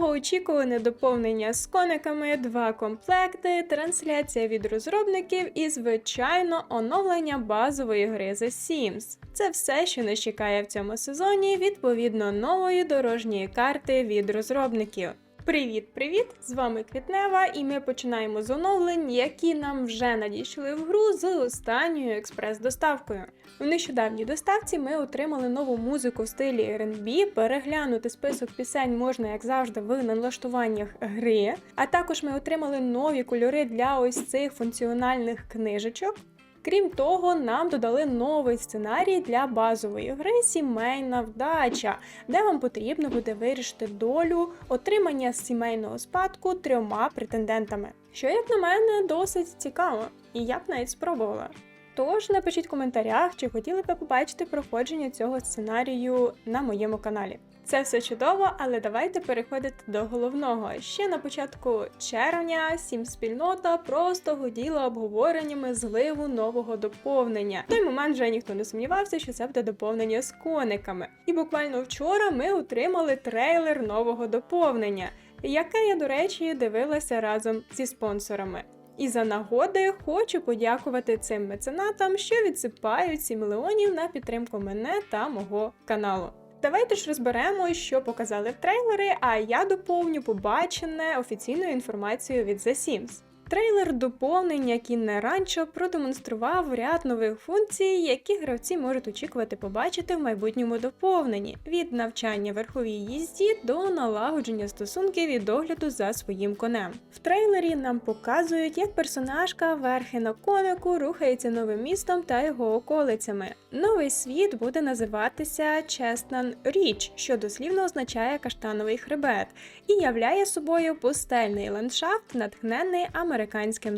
довгоочікуване доповнення з кониками, два комплекти, трансляція від розробників і, звичайно, оновлення базової гри The Sims. Це все, що нас чекає в цьому сезоні, відповідно нової дорожньої карти від розробників. Привіт-привіт! З вами Квітнева, і ми починаємо з оновлень, які нам вже надійшли в гру з останньою експрес-доставкою. У нещодавній доставці ми отримали нову музику в стилі R&B, Переглянути список пісень можна, як завжди, в налаштуваннях гри. А також ми отримали нові кольори для ось цих функціональних книжечок. Крім того, нам додали новий сценарій для базової гри Сімейна вдача, де вам потрібно буде вирішити долю отримання сімейного спадку трьома претендентами. Що, як на мене, досить цікаво, і я б навіть спробувала. Тож напишіть в коментарях, чи хотіли б побачити проходження цього сценарію на моєму каналі. Це все чудово, але давайте переходити до головного. Ще на початку червня сім спільнота просто гуділа обговореннями зливу нового доповнення. В той момент вже ніхто не сумнівався, що це буде доповнення з кониками. І буквально вчора ми отримали трейлер нового доповнення, яке я, до речі, дивилася разом зі спонсорами. І за нагоди хочу подякувати цим меценатам, що відсипають 7 мільйонів на підтримку мене та мого каналу. Давайте ж розберемо, що показали в трейлери, а я доповню побачене офіційною інформацією від The Sims. Трейлер доповнення кінне ранчо продемонстрував ряд нових функцій, які гравці можуть очікувати побачити в майбутньому доповненні від навчання верховій їзді до налагодження стосунків і догляду за своїм конем. В трейлері нам показують, як персонажка верхи на конику рухається новим містом та його околицями. Новий світ буде називатися Чеснан Річ, що дослівно означає каштановий хребет, і являє собою пустельний ландшафт, натхнений американським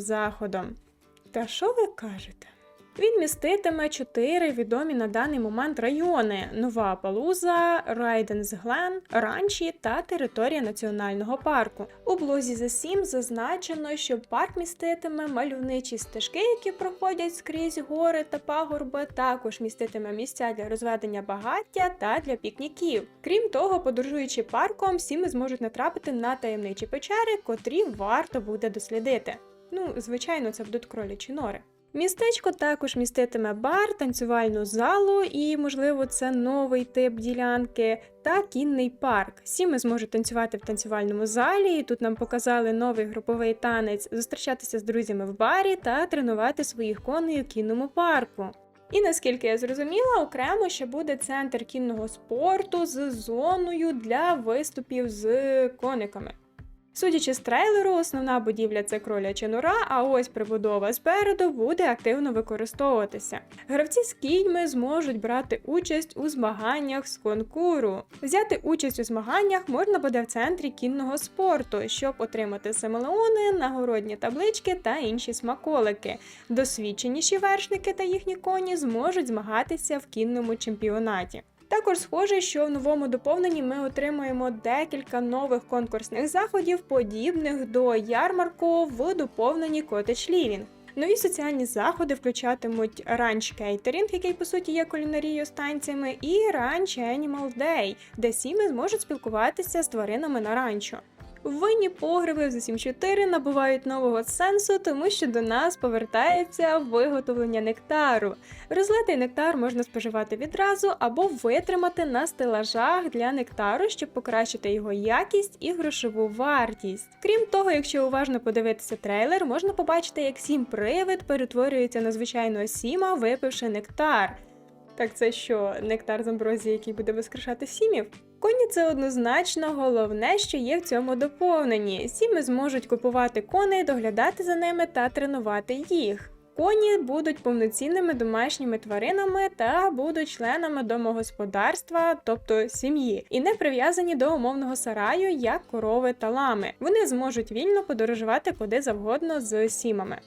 заходом. Та що ви кажете? Він міститиме чотири відомі на даний момент райони: Нова Палуза, Райденс Глен, Ранчі та територія національного парку. У блозі The Sims зазначено, що парк міститиме мальовничі стежки, які проходять скрізь гори та пагорби. Також міститиме місця для розведення багаття та для пікніків. Крім того, подорожуючи парком, сіми зможуть натрапити на таємничі печери, котрі варто буде дослідити. Ну, звичайно, це будуть кролячі нори. Містечко також міститиме бар, танцювальну залу і, можливо, це новий тип ділянки та кінний парк. Всі ми зможуть танцювати в танцювальному залі. і Тут нам показали новий груповий танець, зустрічатися з друзями в барі та тренувати своїх коней у кінному парку. І наскільки я зрозуміла, окремо ще буде центр кінного спорту з зоною для виступів з кониками. Судячи з трейлеру, основна будівля це кроляча нора, а ось прибудова спереду буде активно використовуватися. Гравці з кіньми зможуть брати участь у змаганнях з конкуру. Взяти участь у змаганнях можна буде в центрі кінного спорту, щоб отримати семелеони, нагородні таблички та інші смаколики. Досвідченіші вершники та їхні коні зможуть змагатися в кінному чемпіонаті. Також схоже, що в новому доповненні ми отримаємо декілька нових конкурсних заходів, подібних до ярмарку в доповненні Cottage Living. Нові соціальні заходи включатимуть ранч кейтерінг, який по суті є кулінарією з і ранч Animal Day, де сіми зможуть спілкуватися з тваринами на ранчо. Винні погреби в Sims 4 набувають нового сенсу, тому що до нас повертається виготовлення нектару. Розлитий нектар можна споживати відразу або витримати на стелажах для нектару, щоб покращити його якість і грошову вартість. Крім того, якщо уважно подивитися трейлер, можна побачити, як сім привид перетворюється на звичайного сіма, випивши нектар. Так це що, нектар з амброзії, який буде воскрешати сімів? Коні це однозначно головне, що є в цьому доповненні. Сіми зможуть купувати коней, доглядати за ними та тренувати їх. Коні будуть повноцінними домашніми тваринами та будуть членами домогосподарства, тобто сім'ї, і не прив'язані до умовного сараю, як корови та лами. Вони зможуть вільно подорожувати куди завгодно з сімами.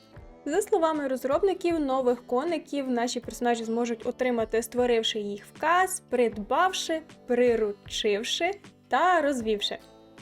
За словами розробників, нових коників наші персонажі зможуть отримати, створивши їх вказ, придбавши, приручивши та розвівши.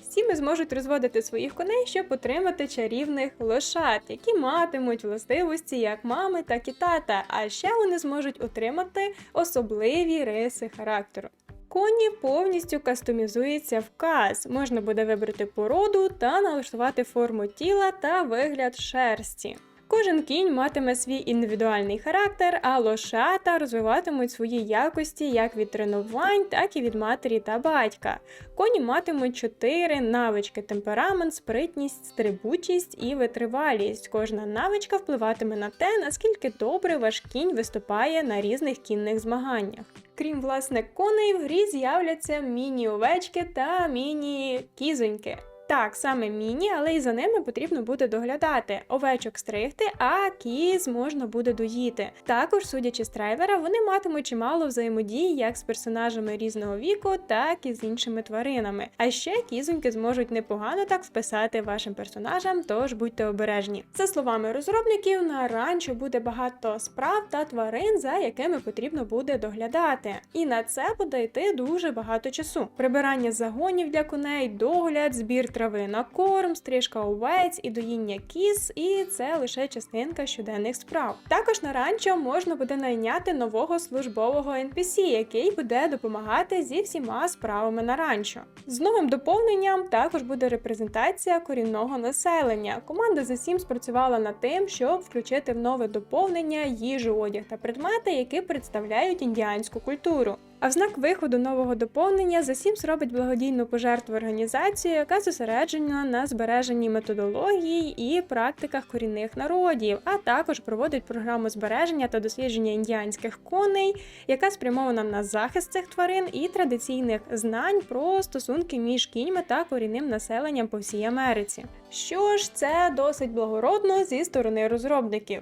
Сіми зможуть розводити своїх коней, щоб отримати чарівних лошад, які матимуть властивості як мами, так і тата. А ще вони зможуть отримати особливі риси характеру. коні повністю кастомізується вказ. Можна буде вибрати породу та налаштувати форму тіла та вигляд шерсті. Кожен кінь матиме свій індивідуальний характер, а лошата розвиватимуть свої якості як від тренувань, так і від матері та батька. Коні матимуть чотири навички: темперамент, спритність, стрибучість і витривалість. Кожна навичка впливатиме на те, наскільки добре ваш кінь виступає на різних кінних змаганнях. Крім власне коней, в грі з'являться міні-овечки та міні-кізоньки. Так, саме міні, але і за ними потрібно буде доглядати, овечок стригти, а кіз можна буде доїти. Також, судячи з трейлера, вони матимуть чимало взаємодії як з персонажами різного віку, так і з іншими тваринами. А ще кізоньки зможуть непогано так вписати вашим персонажам, тож будьте обережні. За словами розробників, на ранчо буде багато справ та тварин, за якими потрібно буде доглядати. І на це буде йти дуже багато часу. Прибирання загонів для коней, догляд, збір трави на корм, стрижка овець і доїння кіз, і це лише частинка щоденних справ. Також на ранчо можна буде найняти нового службового NPC, який буде допомагати зі всіма справами на ранчо. З новим доповненням також буде репрезентація корінного населення. Команда The Sims працювала над тим, щоб включити в нове доповнення їжу, одяг та предмети, які представляють індіанську культуру. А в знак виходу нового доповнення The Sims робить благодійну пожертву організацію, яка зосереджена на збереженні методології і практиках корінних народів, а також проводить програму збереження та дослідження індіанських коней, яка спрямована на захист цих тварин і традиційних знань про стосунки між кіньми та корінним населенням по всій Америці. Що ж, це досить благородно зі сторони розробників.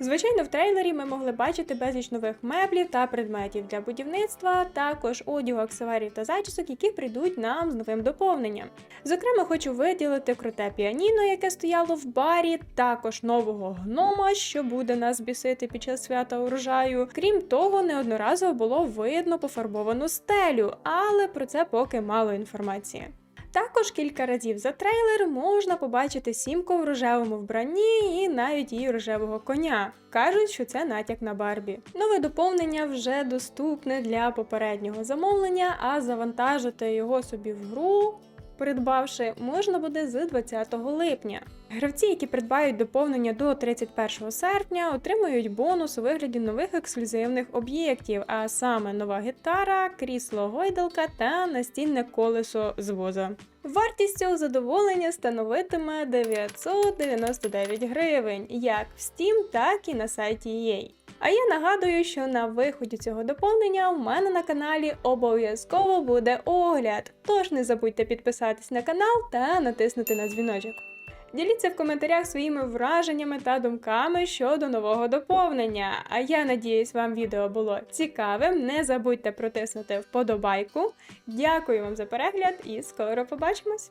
Звичайно, в трейлері ми могли бачити безліч нових меблів та предметів для будівництва, також одягу, аксесуарів та зачісок, які прийдуть нам з новим доповненням. Зокрема, хочу виділити круте піаніно, яке стояло в барі, також нового гнома, що буде нас бісити під час свята урожаю. Крім того, неодноразово було видно пофарбовану стелю, але про це поки мало інформації. Також кілька разів за трейлер можна побачити сімку в рожевому вбранні і навіть її рожевого коня. Кажуть, що це натяк на Барбі. Нове доповнення вже доступне для попереднього замовлення, а завантажити його собі в гру. Придбавши, можна буде з 20 липня. Гравці, які придбають доповнення до 31 серпня, отримують бонус у вигляді нових ексклюзивних об'єктів, а саме нова гітара, крісло гойдалка та настінне колесо з воза. Вартість цього задоволення становитиме 999 гривень, як в Steam, так і на сайті EA. А я нагадую, що на виході цього доповнення у мене на каналі обов'язково буде огляд. Тож не забудьте підписатись на канал та натиснути на дзвіночок. Діліться в коментарях своїми враженнями та думками щодо нового доповнення. А я надіюсь, вам відео було цікавим. Не забудьте протиснути вподобайку. Дякую вам за перегляд і скоро побачимось!